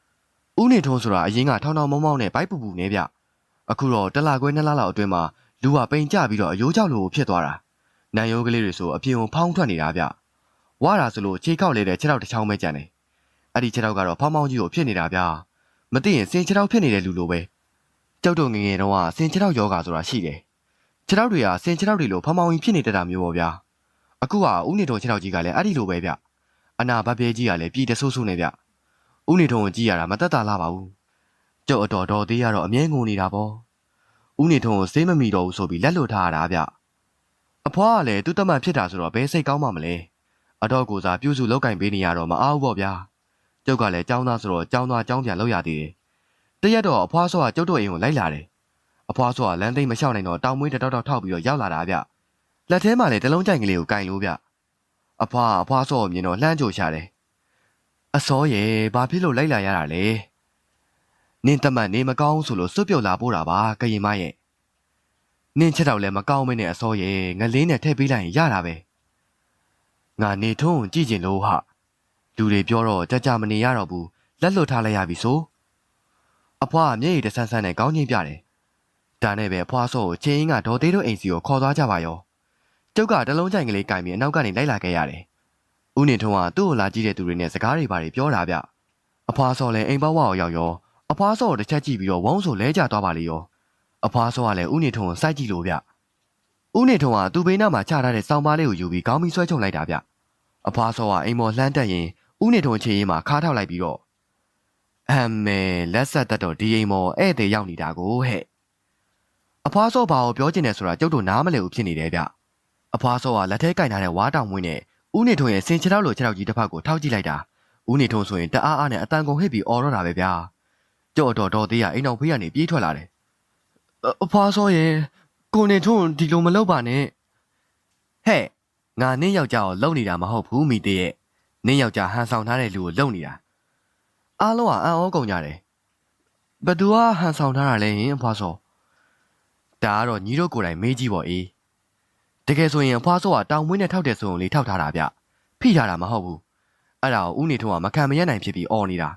။ဦးနေထုံးဆိုတာအရင်ကထောင်းထောင်းမောင်းမောင်းနဲ့ဘိုက်ပူပူနဲ့ဗျ။အခုတော့တလခွဲနှစ်လလောက်အတွင်းမှာလူဟာပိန်ကျပြီးတော့အယိုးကြောက်လိုဖြစ်သွားတာ။နံရိုးကလေးတွေဆိုအပြင်ကိုဖောင်းထွက်နေတာဗျ။ဝါတာဆိုလို့ခြေကောက်လေးတဲ့ခြေထောက်တစ်ချောင်းပဲကြံတယ်။အဲ့ဒီခြေထောက်ကတော့ဖောင်းဖောင်းကြီးကိုဖြစ်နေတာဗျ။မသိရင်စင်ခြေထောက်ဖြစ်နေတဲ့လူလိုပဲ။ကြောက်တော့ငငယ်တုန်းကစင်ခြေထောက်ယောဂါဆိုတာရှိတယ်။ခြေထောက်တွေကစင်ခြေထောက်တွေလိုဖောင်းဖောင်းကြီးဖြစ်နေတတ်တာမျိုးပေါ့ဗျာ။ အခုကဦးနေထုံခြေထောက်ကြီးကလည်းအဲ့ဒီလိုပဲဗျအနာဗတ်ပြဲကြီးကလည်းပြည်တဆိုးဆိုးနေဗျဦးနေထုံကိုကြည့်ရတာမတက်တာလားပါဘူးကျုပ်အတော်တော်သေးရတော့အမြဲငုံနေတာပေါ့ဦးနေထုံကိုစေးမမီတော့ဘူးဆိုပြီးလက်လွတ်ထားရတာဗျအဖွားကလည်းသူ့တမတ်ဖြစ်တာဆိုတော့ဘယ်စိတ်ကောင်းမှမလဲအတော့ကိုစားပြုစုလောက်ကင်ပေးနေရတော့မအားဘူးပေါ့ဗျာကျုပ်ကလည်းចောင်းသားဆိုတော့ចောင်းသားចောင်းပြန်လောက်ရသေးတယ်တရက်တော့အဖွားဆော့ကကျုပ်တို့အိမ်ကိုလိုက်လာတယ်အဖွားဆော့ကလမ်းသိမ်းမလျှောက်နိုင်တော့တောင်မွေးတစ်တောက်တောက်ထောက်ပြီးတော့ရောက်လာတာဗျ လက်ထဲမှာလည်းတလုံးကြိုင်ကလေးကိုကင်လို့ဗျအဖွားအဖွားဆော့ကိုမြင်တော့လှမ်းကြိုရှာတယ်အစောရဲ့ဘာဖြစ်လို့လိုက်လာရတာလဲနင်းတမတ်နေမကောင်းဆိုလို့စွတ်ပြုတ်လာပို့တာပါကရင်မရဲ့နင်းချက်တော့လည်းမကောင်းမင်းနဲ့အစောရဲ့ငလင်းနဲ့ထည့်ပေးလိုက်ရင်ရတာပဲငါနေထုံးကြည့်ကျင်လို့ဟာလူတွေပြောတော့ကြကြမနေရတော့ဘူးလက်လွတ်ထားလိုက်ရပြီဆိုအဖွားကမျက်ရည်တဆန်းဆန်းနဲ့ကောင်းချင်းပြတယ်ဒါနဲ့ပဲအဖွားဆော့ကိုချင်းအင်းကဒေါ်သေးတို့အိမ်စီကိုခေါ်သွားကြပါရော ကျုပ်ကတလုံးကြိုင်ကလေးကင်ပြီးအနောက်ကနေလိုက်လာခဲ့ရတယ်ဦးနေထုံးကသူ့ကိုလာကြည့်တဲ့သူတွေနဲ့စကားတွေပါတွေပြောတာဗျအဖွားဆော့လည်းအိမ်ပေါဝါကိုရောက်ရောအဖွားဆော့ကိုတစ်ချက်ကြည့်ပြီးတော့ဝုန်းဆိုလဲကျသွားပါလေရောအဖွားဆော့ကလည်းဦးနေထုံးကိုစိုက်ကြည့်လို့ဗျဦးနေထုံးကသူ့ဘေးနားမှာချထားတဲ့စောင်းပါးလေးကိုယူပြီးခေါင်းပြီးဆွဲချုပ်လိုက်တာဗျအဖွားဆော့ကအိမ်ပေါ်လှမ်းတက်ရင်ဦးနေထုံးချေရင်မှာခါထောက်လိုက်ပြီးတော့အမေလက်ဆက်တက်တော့ဒီအိမ်ပေါ်ဧည့်သည်ရောက်နေတာကိုဟဲ့အဖွားဆော့ဘာကိုပြောချင်တယ်ဆိုတာကျုပ်တို့နားမလည်ဘူးဖြစ်နေတယ်ဗျ အဖွားဆော့ကလက်ထဲကင်ထားတဲ့ဝါးတောင်မွေးနဲ့ဦးနေထုံးရဲ့စင်ချေထောက်လိုခြေထောက်ကြီးတစ်ဖက်ကိုထောက်ကြည့်လိုက်တာဦးနေထုံးဆိုရင်တအားအားနဲ့အတန်ကုန်ဟစ်ပြီးအော်တော့တာပဲဗျာကြော့တော်တော်သေးရအိမ်တော်ဖေးကနေပြေးထွက်လာတယ်အဖွားဆော့ရဲ့ကိုနေထုံးဒီလိုမလုပ်ပါနဲ့ဟဲ့ငါနင်းယောက်ျားကိုလုံနေတာမဟုတ်ဘူးမိသေးရဲ့နင်းယောက်ျားဟန်ဆောင်ထားတဲ့လူကိုလုံနေတာအားလုံးကအံ့ဩကုန်ကြတယ်ဘသူကဟန်ဆောင်ထားတာလဲဟင်အဖွားဆော့ဒါကတော့ညီတို့ကိုယ်တိုင်မေးကြည့်ပေါ့အေး တကယ်ဆိုရင်အဖွားဆော့ကတောင်မွေးနဲ့ထောက်တဲ့ဆိုုံလေးထောက်ထားတာဗျဖိထားတာမဟုတ်ဘူးအဲ့ဒါကိုဦးနေထုံးကမခံမရနိုင်ဖြစ်ပြီးအော်နေတာ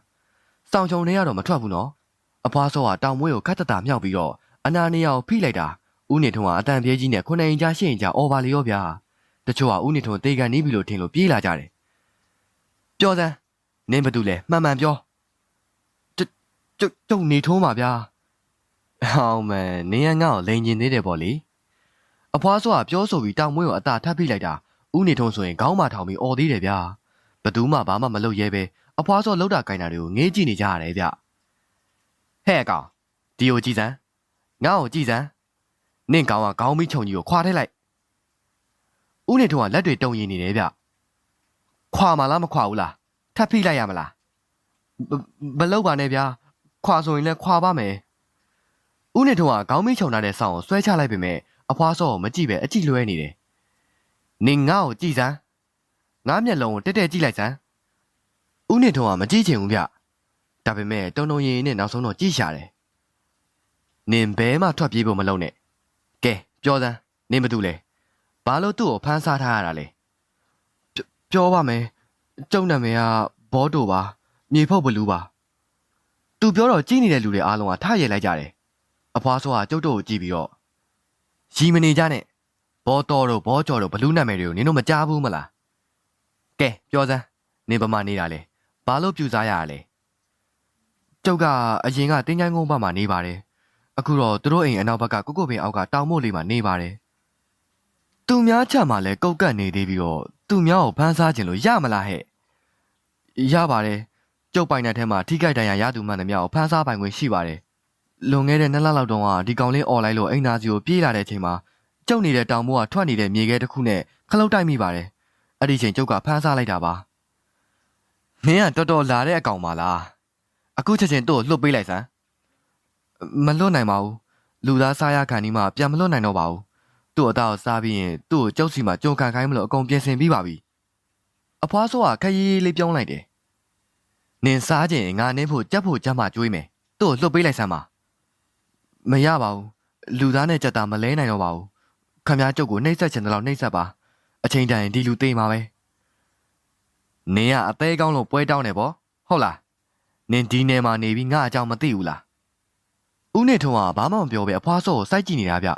စောင်ချုံတွေကတော့မထွက်ဘူးနော်အဖွားဆော့ကတောင်မွေးကိုခတ်တတာမြောက်ပြီးတော့အနာနေရာကိုဖိလိုက်တာဦးနေထုံးကအတန်ပြေးကြီးနဲ့ခုနှစ်အင်ကြားရှစ်အင်ကြားအော်ပါလေရောဗျာတချို့ကဦးနေထုံးတေကန်နီးပြီလို့ထင်လို့ပြေးလာကြတယ်ပြောစမ်းနင်းဘာတူလဲမှန်မှန်ပြောကျကျကျုံနေထုံးပါဗျာဟောင်းမန်နင်းရငါ့ကိုလိန်ကျင်သေးတယ်ပေါ့လေ အဖွားဆော့ကပြောဆိုပြီးတောင်မွေးကိုအသာထပ်ဖိလိုက်တာဦးနေထုံးဆိုရင်ခေါင်းမထောင်ပြီးအော်သေးတယ်ဗျာဘသူမှဘာမှမလုပ်ရဲပဲအဖွားဆော့လောက်တာကိုင်တာတွေကိုငေးကြည့်နေကြရတယ်ဗျဟဲ့ကောင်ဒီကိုကြည့်စမ်းငါ့ကိုကြည့်စမ်းနင့်ကောင်ကခေါင်းမီးခြုံကြီးကိုခွာထည့်လိုက်ဦးနေထုံးကလက်တွေတုံရင်နေတယ်ဗျခွာမလားမခွာဘူးလားထပ်ဖိလိုက်ရမလားမလုပ်ပါနဲ့ဗျာခွာဆိုရင်လည်းခွာပါမယ်ဦးနေထုံးကခေါင်းမီးခြုံထားတဲ့ဆောင်းကိုဆွဲချလိုက်ပေမဲ့ အဖွားဆော့ကိုမကြည့်ပဲအကြည့်လွဲနေတယ်နင်ငါ့ကိုကြည့်စမ်းငငါမျက်လုံးကိုတက်တက်ကြည့်လိုက်စမ်းဦးနေထုံးကမကြည့်ချင်ဘူးဗျဒါပေမဲ့တုံတုံရင်ရင်နဲ့နောက်ဆုံးတော့ကြည့်ရှာတယ်နင်ဘဲမှထွက်ပြေးဖို့မလုပ်နဲ့ကဲပြောစမ်းနင်ဘာတူလဲဘာလို့သူ့ကိုဖမ်းဆားထားရတာလဲပြောပြောပါမယ်ကျုံနာမည်ကဘောတိုပါမြေဖုတ်ဘလူးပါသူပြောတော့ကြည့်နေတဲ့လူတွေအားလုံးကထားရဲလိုက်ကြတယ်အဖွားဆိုကကျုပ်တို့ကိုကြည့်ပြီးတော့ ရီမနေကြနဲ့ဘောတော်တို့ဘောကျော်တို့ဘလူးနာမည်တွေကိုနင်တို့မကြားဘူးမလားကဲပြောစမ်းနင်ဘာမှနေတာလဲဘာလို့ပြူစားရရလဲကျုပ်ကအရင်ကတင်းချိုင်းကုန်းဘက်မှာနေပါတယ်အခုတော့သူတို့အိမ်အနောက်ဘက်ကကုကုပင်အောက်ကတောင်မို့လေးမှာနေပါတယ်သူများချက်မှာလဲကုတ်ကတ်နေသေးပြီးတော့သူများကိုဖမ်းစားခြင်းလို့ရမလားဟဲ့ရပါတယ်ကျုပ်ပိုင်တဲ့ထဲမှာထိခိုက်ဒဏ်ရာရသူမှန်သမျှကိုဖမ်းစားပိုင်ခွင့်ရှိပါတယ် လွန်ခဲ့တဲ့နှစ်လလောက်တုန်းကဒီကောင်လေးអော်လိုက်လို့အိမ်နာစီကိုပြေးလာတဲ့အချိန်မှာကျုပ်နေတဲ့တောင်မိုးကထွက်နေတဲ့မြေခဲတစ်ခုနဲ့ခလုတ်တိုက်မိပါတယ်အဲ့ဒီချိန်ကျုပ်ကဖမ်းစားလိုက်တာပါမင်းကတော်တော်လာတဲ့အကောင်ပါလားအခုချက်ချင်းတို့လှုပ်ပေးလိုက်စမ်းမလွတ်နိုင်ပါဘူးလူသားစားရခံဒီမှပြန်မလွတ်နိုင်တော့ပါဘူးသူ့အသားကိုစားပြီးရင်သူ့ကိုကြောက်စီမှာကြုံခံခိုင်းမလို့အကုန်ပြင်ဆင်ပြီးပါပြီအဖွားဆိုးကခရီးလေးပြောင်းလိုက်တယ်နင်စားခြင်းငါနင်းဖို့ကြက်ဖို့ကြက်မှကျွေးမယ်သူ့ကိုလှုပ်ပေးလိုက်စမ်းပါ မရပါဘူးလူသားနဲ့ကြက်တာမလဲနိုင်တော့ပါဘူးခမည်းကျုပ်ကိုနှိပ်စက်ချင်တယ်လို့နှိပ်စက်ပါအချိန်တန်ရင်ဒီလူသေးမှာပဲနင်ကအသေးကောင်းလို့ပွဲတောင်းနေပေါ့ဟုတ်လားနင်ဒီနယ်မှာနေပြီးငါအကြောင်းမသိဘူးလားဦးနေထုံးကဘာမှမပြောပဲအဖွားစောကိုစိုက်ကြည့်နေတာဗျ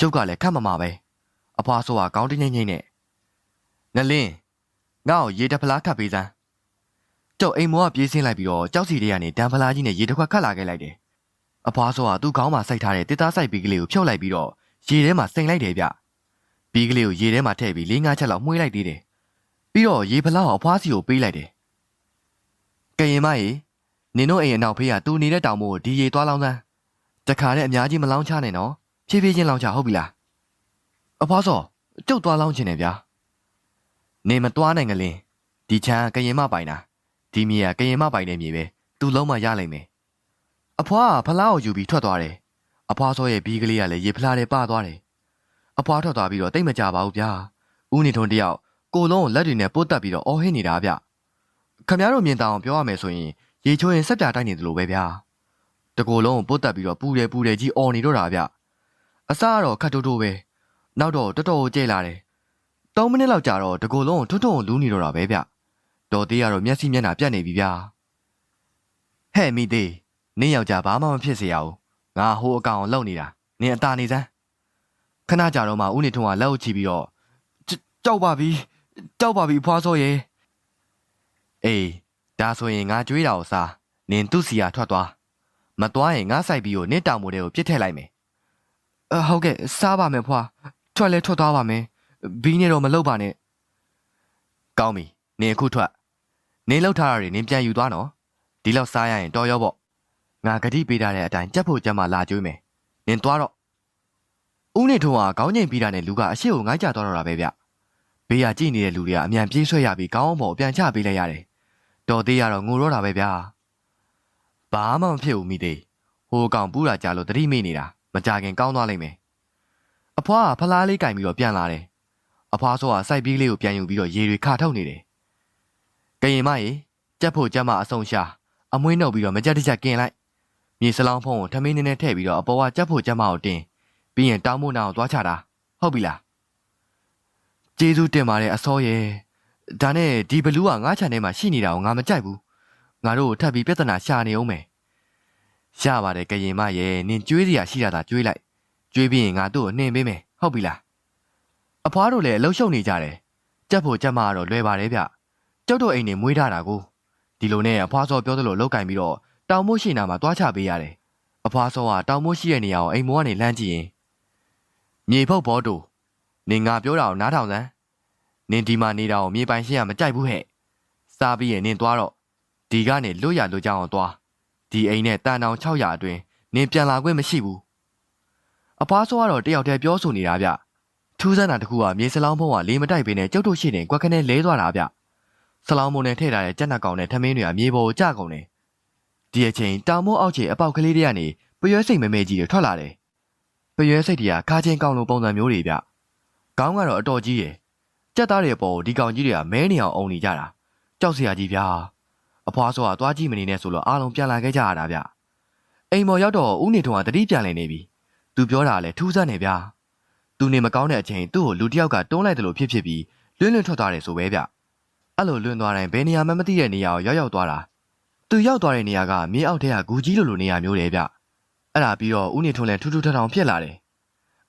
ရုပ်ကလည်းခက်မမှာပဲအဖွားစောကကောင်းတင်းငိမ့်ငိမ့်နဲ့ငလင်းငါ့ကိုရေတဖလားခတ်ပေးစမ်းကျုပ်အိမ်မောကပြေးဆင်းလိုက်ပြီးတော့ကြောက်စီတွေကနေတံဖလားကြီးနဲ့ရေတစ်ခွက်ခတ်လာခဲ့လိုက်တယ် အဖွားစောကသူ့ခေါင်းမှာစိုက်ထားတဲ့တစ်သားစိုက်ပီးကလေးကိုဖြုတ်လိုက်ပြီးတော့ရေထဲမှာစိန်လိုက်တယ်ဗျပီးကလေးကိုရေထဲမှာထည့်ပြီး၄၅ချက်လောက်မှွေးလိုက်သေးတယ်ပြီးတော့ရေဖလားကိုအဖွားစီကိုပေးလိုက်တယ်ကရင်မကြီးနင်တို့အိမ်အနောက်ဖေးကတူနေတဲ့တောင်မို့ဒီရေသွားလောင်းစမ်းတခါနဲ့အများကြီးမလောင်းချနဲ့နော်ဖြည်းဖြည်းချင်းလောင်းချဟုတ်ပြီလားအဖွားစောကျုပ်သွားလောင်းချင်တယ်ဗျာနေမသွားနိုင်ကလေးဒီချမ်းကရင်မပိုင်တာဒီမြေကကရင်မပိုင်တဲ့မြေပဲသူလုံးမရလိမ့်မယ် အဖွားကဖလားကိုယူပြီးထွက်သွားတယ်အဖွားစောရဲ့ဘီးကလေးကလည်းရေဖလားထဲပါသွားတယ်အဖွားထွက်သွားပြီးတော့တိတ်မကြပါဘူးဗျာဦးနေထွန်းတယောက်ကိုလုံးကိုလက်တွေနဲ့ပို့တက်ပြီးတော့အော်ဟစ်နေတာဗျခမရတို့မြင်တောင်ပြောရမယ်ဆိုရင်ရေချိုးရင်စက်ပြတိုက်နေတယ်လို့ပဲဗျာတကိုယ်လုံးကိုပုတ်တက်ပြီးတော့ပူတယ်ပူတယ်ကြီးအော်နေတော့တာဗျအစားကတော့ခတ်တိုးတိုးပဲနောက်တော့တော်တော်ကျဲလာတယ်3မိနစ်လောက်ကြာတော့တကိုယ်လုံးကိုထွန်းထွန်းလူးနေတော့တာပဲဗျတော်သေးကတော့မျက်စိမျက်နှာပြတ်နေပြီဗျာဟဲ့မိသေး နင်းယောက်ျားဘာမှမဖြစ်စေရဘူးငါဟိုအကောင်လောက်နေတာနင်အตาနေစမ်းခဏကြာတော့မှဦးနေထွန်းကလက်အုပ်ချပြီးတော့ကြောက်ပါပြီကြောက်ပါပြီဖွားစောရဲ့အေးဒါဆိုရင်ငါကြွေးတာကိုစားနင်သူ့စီယာထွက်သွားမသွားရင်ငါဆိုင်ပြီးကိုနင့်တောင်မိုးတွေကိုပြစ်ထည့်လိုက်မယ်အဟုတ်ကဲ့စားပါမယ်ဖွာထွက်လဲထွက်သွားပါမယ်ဘီးနေတော့မလုပ်ပါနဲ့ကောင်းပြီနင်အခုထွက်နင်လောက်ထားတာတွေနင်ပြန်ယူသွားနော်ဒီလောက်စားရရင်တော်ရောပေါ့ ငါဂတိပေးထားတဲ့အတိုင်းကြက်ဖို့ကြက်မှလာကြွေးမယ်နင်သွားတော့ဦးနေထုံးကခေါင်းငိမ်ပြီးတာနဲ့လူကအရှိကိုငိုင်းကြသွားတော့တာပဲဗျဘေးကကြည့်နေတဲ့လူတွေကအမြန်ပြေးဆွဲရပြီးခေါင်းအောင်ပေါ်ပြန်ချပေးလိုက်ရတယ်တော်သေးရတော့ငိုတော့တာပဲဗျာဘာမှမဖြစ်ဘူးမိသေးဟိုကောင်ပူးတာကြလို့တတိမိနေတာမကြခင်ကောင်းသွားလိမ့်မယ်အဖွားကဖလားလေးကင်ပြီးတော့ပြန်လာတယ်အဖွားဆိုကစိုက်ပြီးလေးကိုပြန်ယူပြီးတော့ရေတွေခါထုတ်နေတယ်ကရင်မရေကြက်ဖို့ကြက်မအဆုံရှာအမွှေးနှုတ်ပြီးတော့မကြက်တစ်ချက်กินလိုက် မြေစလောင်းဖုံးကိုထမင်းနည်းနည်းထည့်ပြီးတော့အပေါ်ကကြက်ဖို့ကြက်မကိုတင်ပြီးရင်တောင်းမို့နာကိုသွားချတာဟုတ်ပြီလားကျေးဇူးတင်ပါတယ်အစောရဲ့ဒါနဲ့ဒီဘလူးကငါးချန်ထဲမှာရှိနေတာကိုငါမကြိုက်ဘူးငါတို့ကိုထပ်ပြီးပြဿနာရှာနေအောင်မယ်ရပါတယ်ကရင်မရဲ့နင်ကြွေးစရာရှိတာသာကြွေးလိုက်ကြွေးပြီးရင်ငါတို့ကိုနှင်ပေးမယ်ဟုတ်ပြီလားအဖွားတို့လည်းအလုံးရှုံနေကြတယ်ကြက်ဖို့ကြက်မကတော့လွယ်ပါတယ်ဗျကျုပ်တို့အိမ်နေမွေးထားတာကိုဒီလိုနဲ့အဖွားစောပြောသလိုလောက်ကင်ပြီးတော့ တောင်မို့ရှိနာမှာတွားချပေးရတယ်အဖွားစောကတောင်မို့ရှိတဲ့နေရာကိုအိမ်မောကနေလှမ်းကြည့်ရင်မြေဖုတ်ဘောတူနင်ငါပြောတာကိုနားထောင်စမ်းနင်ဒီမှာနေတာကိုမြေပိုင်ရှင်းရမကြိုက်ဘူးဟဲ့စားပြီးရင်နင်သွားတော့ဒီကနေလွတ်ရလွတ်ကြအောင်သွားဒီအိမ်နဲ့တန်တောင်600အတွင်းနင်ပြန်လာခွင့်မရှိဘူးအဖွားဆိုကတော့တယောက်တည်းပြောဆိုနေတာဗျထူးဆန်းတာတစ်ခုကမြေစလောင်းဖုံးကလေးမတိုက်ပင်နဲ့ကျုပ်တို့ရှိနေကွက်ခနဲ့လဲသွားတာဗျစလောင်းမုံနဲ့ထည့်ထားတဲ့ကြက်နှက်ကောင်နဲ့ထမင်းတွေကမြေပေါ်ကိုကျကုန်တယ် ဒီအချိန်တောင်မိုးအောက်ခြေအပေါက်ကလေးတွေကနေပရွဲစိတ်မမဲကြီးတွေထွက်လာတယ်ပရွဲစိတ်တွေကခါချင်းကောင်းလိုပုံစံမျိုးတွေဗျခေါင်းကတော့အတော်ကြီးရယ်ကြက်သားတွေအပေါ်ဒီကောင်ကြီးတွေကမဲနေအောင်အုံနေကြတာကြောက်စရာကြီးဗျာအဖွားစောကသွားကြည့်မနေနဲ့ဆိုလို့အားလုံးပြန်လာခဲ့ကြရတာဗျအိမ်မော်ရောက်တော့ဦးနေထွန်းကတတိပြန်လည်နေပြီသူပြောတာလည်းထူးဆန်းနေဗျာသူနေမကောင်းတဲ့အချိန်သူ့ကိုလူတစ်ယောက်ကတွန်းလိုက်တယ်လို့ဖြစ်ဖြစ်ပြီးလွင့်လွင့်ထွက်သွားတယ်ဆိုပဲဗျအဲ့လိုလွင့်သွားတိုင်းဘယ်နေရာမှမသိတဲ့နေရာကိုရောက်ရောက်သွားတာ သူရောက်သွားတဲ့နေရာကမြေအောက်ထဲကဂူကြီးလိုလိုနေရာမျိုးတယ်ဗျအဲ့ဒါပြီးတော့ဦးနေထွန်းလည်းထူးထူးထထောင်ဖြစ်လာတယ်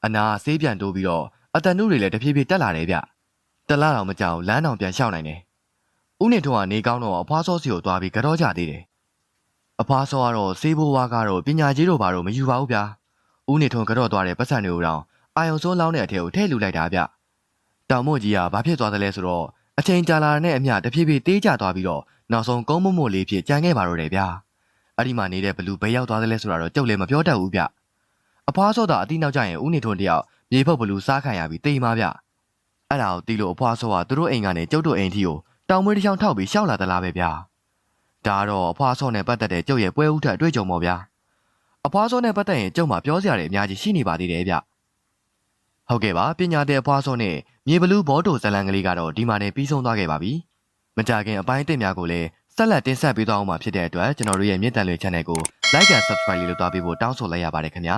အနာဆေးပြန်တိုးပြီးတော့အတန်နုတွေလည်းတဖြည်းဖြည်းတက်လာတယ်ဗျတလားတော့မကြောက်လမ်းတောင်ပြန်လျှောက်နိုင်တယ်ဦးနေထွန်းကနေကောင်းတော့အဖွားစောစီကိုသွားပြီးကြောကြသေးတယ်အဖွားစောကတော့ဆေးဘိုးဝါကတော့ပညာကြီးတို့ဘာလို့မယူပါဘူးဗျာဦးနေထွန်းကြောသွားတဲ့ပတ်စံတွေကိုတော့အာယုံစိုးလောင်းတဲ့အထက်ကိုထည့်လူလိုက်တာဗျတောင်မို့ကြီးကဘာဖြစ်သွားသလဲဆိုတော့အချိန်ကြာလာတဲ့အမျှတဖြည်းဖြည်းတေးကျသွားပြီးတော့ နောက်ဆုံးကုန်းမမို့လေးဖြစ်ကြံခဲ့ပါတော့တယ်ဗျာအဲ့ဒီမှာနေတဲ့ဘလူဘယ်ရောက်သွားသလဲဆိုတော့ကျုပ်လည်းမပြောတတ်ဘူးဗျအဖွားစောတာအတိနောက်ကျရင်ဦးနေထွန်းတယောက်မြေဖုတ်ဘလူစားခံရပြီးတိမ်ပါဗျအဲ့ဒါကိုတီးလို့အဖွားစောကသူတို့အိမ်ကနေကျုပ်တို့အိမ်ထီကိုတောင်မွေးတစ်ချောင်းထောက်ပြီးရှောက်လာသလားပဲဗျာဒါကတော့အဖွားစောနဲ့ပတ်သက်တဲ့ကျုပ်ရဲ့ပွဲဥထက်အတွေ့အကြုံပေါ့ဗျာအဖွားစောနဲ့ပတ်သက်ရင်ကျုပ်မှာပြောစရာတွေအများကြီးရှိနေပါသေးတယ်ဗျဟုတ်ကဲ့ပါပညာတဲ့အဖွားစောနဲ့မြေဘလူဘောတိုဇလန်ကလေးကတော့ဒီမှာနေပြီးဆုံးသွားခဲ့ပါပြီ မကြခင်အပိုင်းအသစ်များကိုလည်းဆက်လက်တင်ဆက်ပေးသွားအောင်မှာဖြစ်တဲ့အတွက်ကျွန်တော်တို့ရဲ့မြင့်တန်လွေ channel ကို like and subscribe လေးလုပ်သွားပေးဖို့တောင်းဆိုလိုက်ရပါတယ်ခင်ဗျာ